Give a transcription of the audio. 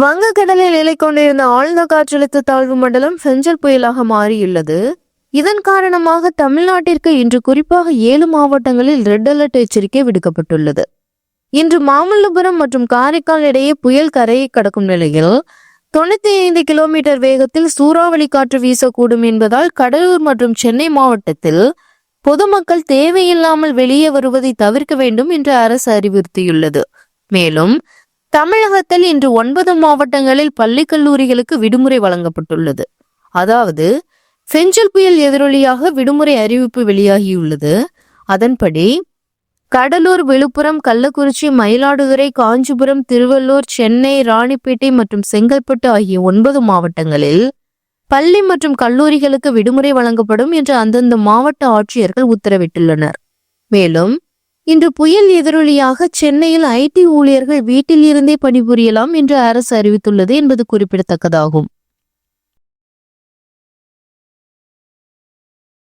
வங்கக்கடலில் நிலை கொண்டிருந்த ஆழ்ந்த காற்றழுத்த தாழ்வு மண்டலம் ஃபெஞ்சல் புயலாக மாறியுள்ளது. இதன் காரணமாக தமிழ்நாட்டிற்கு இன்று குறிப்பாக ஏழு மாவட்டங்களில் ரெட் அலர்ட் எச்சரிக்கை விடுக்கப்பட்டுள்ளது. இன்று மாமல்லபுரம் மற்றும் காரைக்கால் இடையே புயல் கரையை கடக்கும் நிலையில் தொண்ணூத்தி ஐந்து கிலோமீட்டர் வேகத்தில் சூறாவளி காற்று வீசக்கூடும் என்பதால் கடலூர் மற்றும் சென்னை மாவட்டத்தில் பொதுமக்கள் தேவையில்லாமல் வெளியே வருவதை தவிர்க்க வேண்டும் என்று அரசு அறிவுறுத்தியுள்ளது. மேலும் தமிழகத்தில் இன்று ஒன்பது மாவட்டங்களில் பள்ளி கல்லூரிகளுக்கு விடுமுறை வழங்கப்பட்டுள்ளது. அதாவது செஞ்சல் புயல் எதிரொலியாக விடுமுறை அறிவிப்பு வெளியாகியுள்ளது. அதன்படி கடலூர் விழுப்புரம் கள்ளக்குறிச்சி மயிலாடுதுறை காஞ்சிபுரம் திருவள்ளூர் சென்னை ராணிப்பேட்டை மற்றும் செங்கல்பட்டு ஆகிய ஒன்பது மாவட்டங்களில் பள்ளி மற்றும் கல்லூரிகளுக்கு விடுமுறை வழங்கப்படும் என்று அந்தந்த மாவட்ட ஆட்சியர்கள் உத்தரவிட்டுள்ளனர். மேலும் இன்று புயல் எதிரொலியாக சென்னையில் ஐடி ஊழியர்கள் வீட்டில் இருந்தே பணிபுரியலாம் என்று அரசு அறிவித்துள்ளது என்பது குறிப்பிடத்தக்கதாகும்.